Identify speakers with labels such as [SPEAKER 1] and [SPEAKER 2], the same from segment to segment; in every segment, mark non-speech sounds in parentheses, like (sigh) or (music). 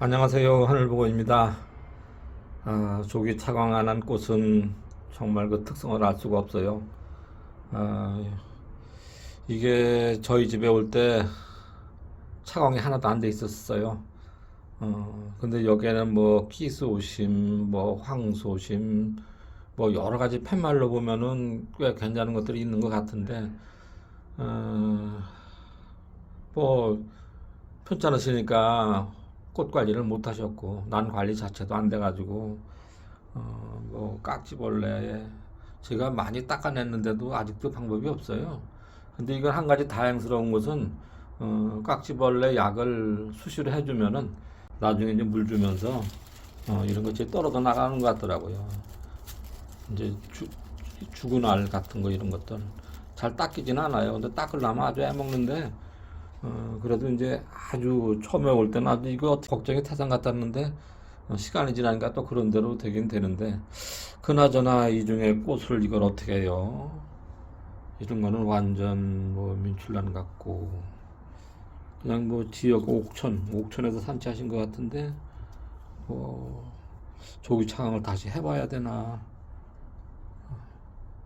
[SPEAKER 1] 안녕하세요. 하늘보고입니다. 아, 조기 차광 안 한 꽃은 정말 그 특성을 알 수가 없어요. 아, 이게 저희 집에 올 때 차광이 하나도 안 돼 있었어요. 어, 근데 여기에는 뭐 키스오심, 뭐 황소심, 뭐 여러 가지 팻말로 보면은 꽤 괜찮은 것들이 있는 것 같은데, 어, 뭐 편찮으시니까 꽃 관리를 못 하셨고 난 관리 자체도 안 돼가지고 어, 뭐 깍지벌레 제가 많이 닦아냈는데도 아직도 방법이 없어요. 근데 이건 한 가지 다행스러운 것은 어, 깍지벌레 약을 수시로 해주면은 나중에 이제 물 주면서 어, 이런 것이 떨어져 나가는 것 같더라고요. 이제 주, 죽은 알 같은 거 이런 것들 잘 닦이진 않아요. 근데 닦으려면 아주 애먹는데 어, 그래도 이제 아주 처음에 올 때는 아주 이거 걱정이 태산 같았는데 어, 시간이 지나니까 또 그런 대로 되긴 되는데 그나저나 이 중에 꽃을 이걸 어떻게 해요? 이런 거는 완전 뭐 민출란 같고 그냥 뭐 지역 옥천 옥천에서 산치하신 것 같은데 뭐 조기 차강을 다시 해봐야 되나?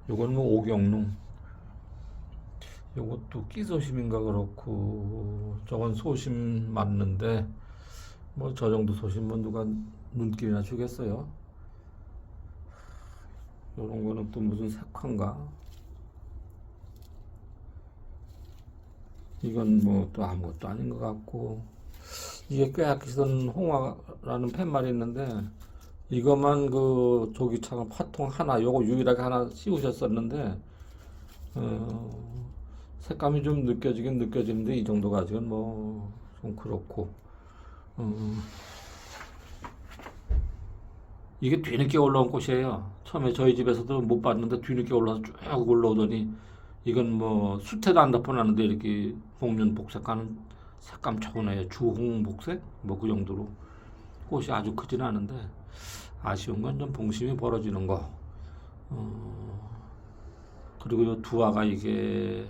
[SPEAKER 1] 요건 뭐 오경농 요것도 끼소심인가 그렇고 저건 소심 맞는데 뭐 저 정도 소심은 누가 눈길이나 주겠어요? 요런 거는 또 무슨 색화인가? 이건 뭐 또 아무것도 아닌 것 같고 이게 꽤 쓰던 홍화라는 팻말이 있는데 이것만 그 조기창을 파통 하나 요거 유일하게 하나 씌우셨었는데 어, 색감이 좀 느껴지긴 느껴지는데 이 정도가 아직은 뭐 좀 그렇고 어, 이게 뒤늦게 올라온 꽃이에요. 처음에 저희 집에서도 못 봤는데 뒤늦게 올라서 쭉 올라오더니 이건 뭐 수태도 안 덮어놨는데 이렇게 홍련 복색하는 색감 초원해요. 주홍 복색 뭐 그 정도로 꽃이 아주 크진 않은데 아쉬운 건 좀 봉심이 벌어지는 거. 어, 그리고 요 두화가 이게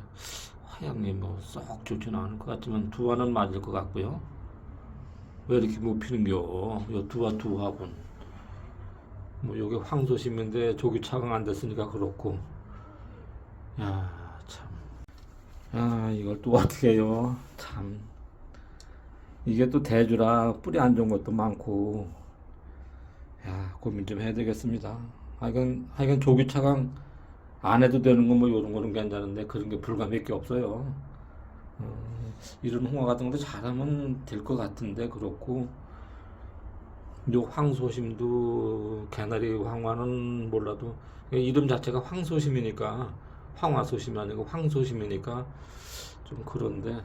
[SPEAKER 1] 화양이 뭐 썩 좋지는 않을 것 같지만 두화는 맞을 것 같고요. 왜 이렇게 못 피는겨? 요 두화 두 화분. 뭐 요게 황소심인데 조기 차강 안 됐으니까 그렇고. 야 참. 아 이걸 또 (laughs) 어떻게 해요? 참. 이게 또 대주라 뿌리 안 좋은 것도 많고. 야 고민 좀 해야 되겠습니다. 하여간 하여간 조기 차강 안 해도 되는 거 뭐 이런 거는 괜찮은데 그런 게 불과 몇 개 없어요. 어, 이런 홍화 같은 것도 잘하면 될 것 같은데 그렇고 요 황소심도 개나리 황화는 몰라도 이름 자체가 황소심이니까 황화소심이 아니고 황소심이니까 좀 그런데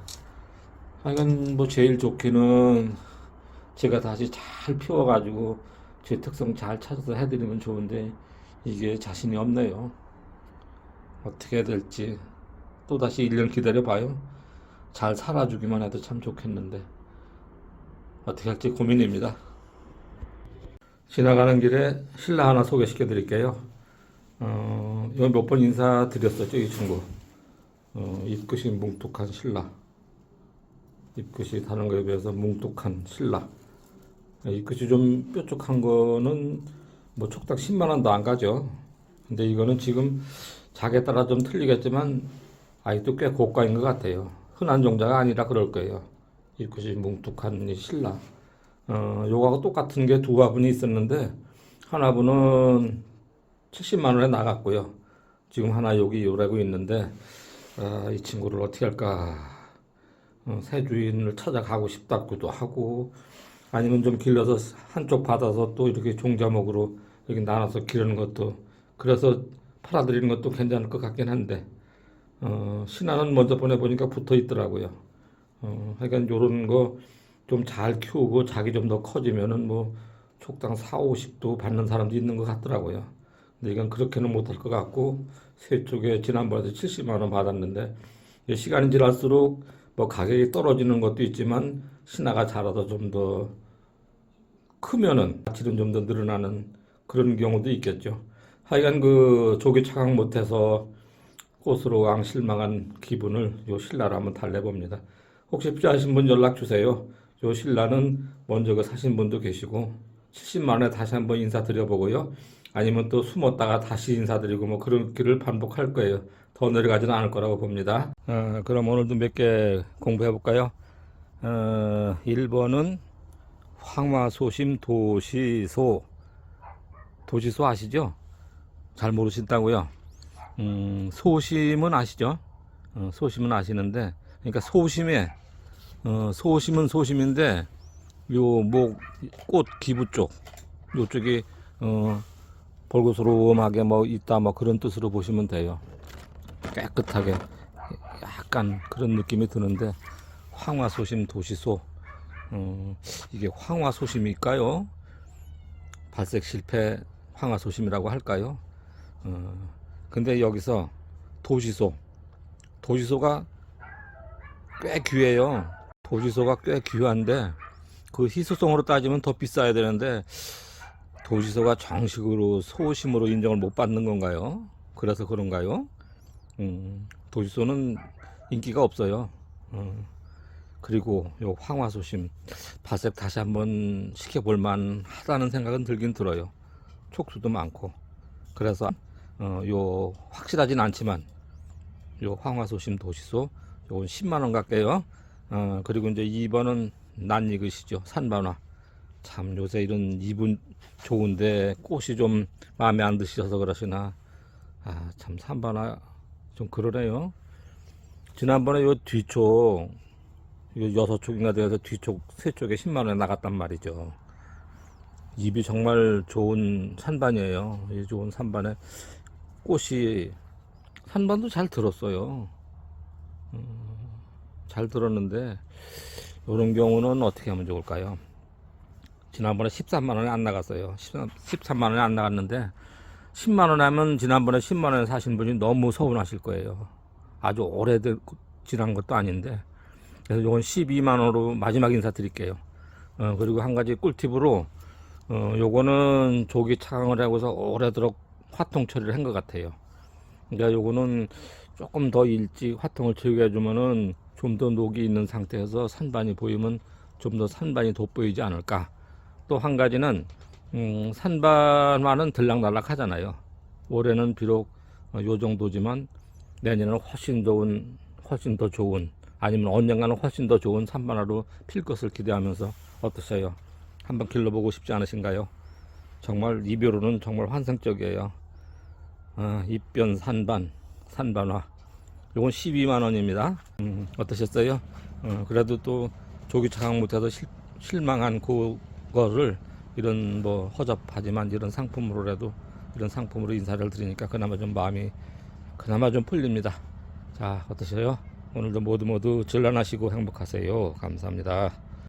[SPEAKER 1] 하여간 뭐 제일 좋기는 제가 다시 잘 피워가지고 제 특성 잘 찾아서 해드리면 좋은데 이게 자신이 없네요. 어떻게 될지 또 다시 1년 기다려 봐요. 잘 살아주기만 해도 참 좋겠는데 어떻게 할지 고민입니다. 지나가는 길에 신라 하나 소개시켜 드릴게요. 어, 이거 몇번 인사드렸었죠, 이 친구. 어, 입끝이 뭉툭한 신라. 입끝이 다른 거에 비해서 뭉툭한 신라. 입끝이 좀 뾰족한 거는 뭐 촉딱 10만 원도 안 가죠. 근데 이거는 지금 작에 따라 좀 틀리겠지만 아직도 꽤 고가인 것 같아요. 흔한 종자가 아니라 그럴 거예요. 이것이 뭉툭한 이 신라. 어, 요거하고 똑같은 게 두 화분이 있었는데 하나분은 70만 원에 나갔고요. 지금 하나 여기 요라고 있는데 아, 이 친구를 어떻게 할까? 어, 새 주인을 찾아가고 싶다고도 하고 아니면 좀 길러서 한쪽 받아서 또 이렇게 종자목으로 이렇게 나눠서 기르는 것도 그래서 팔아드리는 것도 괜찮을 것 같긴 한데 어, 신화는 먼저 보내보니까 붙어 있더라고요. 어, 하여간 요런 거 좀 잘 키우고 자기 좀 더 커지면은 뭐 촉당 4, 50도 받는 사람도 있는 것 같더라고요. 근데 이건 그렇게는 못할 것 같고 새 쪽에 지난번에도 70만 원 받았는데 이 시간이 지날수록 뭐 가격이 떨어지는 것도 있지만 신화가 자라서 좀 더 크면은 가치는 좀 더 늘어나는 그런 경우도 있겠죠. 하여간 그 조기 차강 못해서 꽃으로 왕 실망한 기분을 요 신라로 한번 달래봅니다. 혹시 필요하신 분 연락 주세요. 요 신라는 먼저 그 사신 분도 계시고 70만 원에 다시 한번 인사드려보고요. 아니면 또 숨었다가 다시 인사드리고 뭐 그런 길을 반복할 거예요. 더 내려가지는 않을 거라고 봅니다. 어, 그럼 오늘도 몇 개 공부해 볼까요? 어, 1번은 황화소심 도시소 도시소 아시죠? 잘 모르신다고요? 음, 소심은 아시죠? 어, 소심은 아시는데 그러니까 소심에 어, 소심은 소심인데 요 목 꽃 기부 쪽 요쪽이 어, 볼고스름하게 뭐 있다 뭐 그런 뜻으로 보시면 돼요. 깨끗하게 약간 그런 느낌이 드는데 황화소심 도시소 어, 이게 황화소심일까요? 발색 실패 황화소심이라고 할까요? 어, 근데 여기서 도시소 도시소가 꽤 귀해요. 도지소가 꽤 귀한데 그 희소성으로 따지면 더 비싸야 되는데 도지소가 정식으로 소심으로 인정을 못 받는 건가요? 그래서 그런가요? 음, 도지소는 인기가 없어요. 음, 그리고 요 황화소심 발색 다시 한번 시켜볼 만하다는 생각은 들긴 들어요. 촉수도 많고 그래서 어, 요 확실하진 않지만 요 황화소심 도시소 요건 10만 원 갈게요. 어, 그리고 이제 2번은 낯익으시죠. 산반화. 참 요새 이런 이분 좋은데 꽃이 좀 마음에 안 드셔서 그러시나. 아, 참 산반화 좀 그러네요. 지난번에 요 뒤쪽 요 여섯 쪽인가 돼서 뒤쪽 세 쪽에 10만 원에 나갔단 말이죠. 잎이 정말 좋은 산반이에요. 이 좋은 산반에 꽃이 산반도 잘 들었어요. 잘 들었는데 이런 경우는 어떻게 하면 좋을까요? 지난번에 13만 원에 안 나갔어요. 13, 만 원에 안 나갔는데 10만 원 하면 지난번에 10만 원에 사신 분이 너무 서운하실 거예요. 아주 오래된 지난 것도 아닌데 그래서 이건 12만 원으로 마지막 인사 드릴게요. 어, 그리고 한 가지 꿀팁으로 어, 요거는 조기 착ang을 하고서 오래도록 화통 처리를 한 것 같아요. 그러니까 요거는 조금 더 일찍 화통을 채우게 해주면은 좀 더 녹이 있는 상태에서 산반이 보이면 좀 더 산반이 돋보이지 않을까. 또 한 가지는 음, 산반화는 들락날락 하잖아요. 올해는 비록 어, 요 정도지만 내년에는 훨씬 좋은, 훨씬 더 좋은, 아니면 언젠가는 훨씬 더 좋은 산반화로 필 것을 기대하면서 어떠세요? 한번 길러보고 싶지 않으신가요? 정말 이별호는 정말 환상적이에요. 아, 입변 산반, 산반화. 요건 12만 원입니다. 음, 어떠셨어요? 어, 그래도 또 조기 착ang 못해서 실, 실망한 그거를 이런 뭐 허접하지만 이런 상품으로라도 이런 상품으로 인사를 드리니까 그나마 좀 마음이 그나마 좀 풀립니다. 자, 어떠세요? 오늘도 모두 모두 전란하시고 행복하세요. 감사합니다.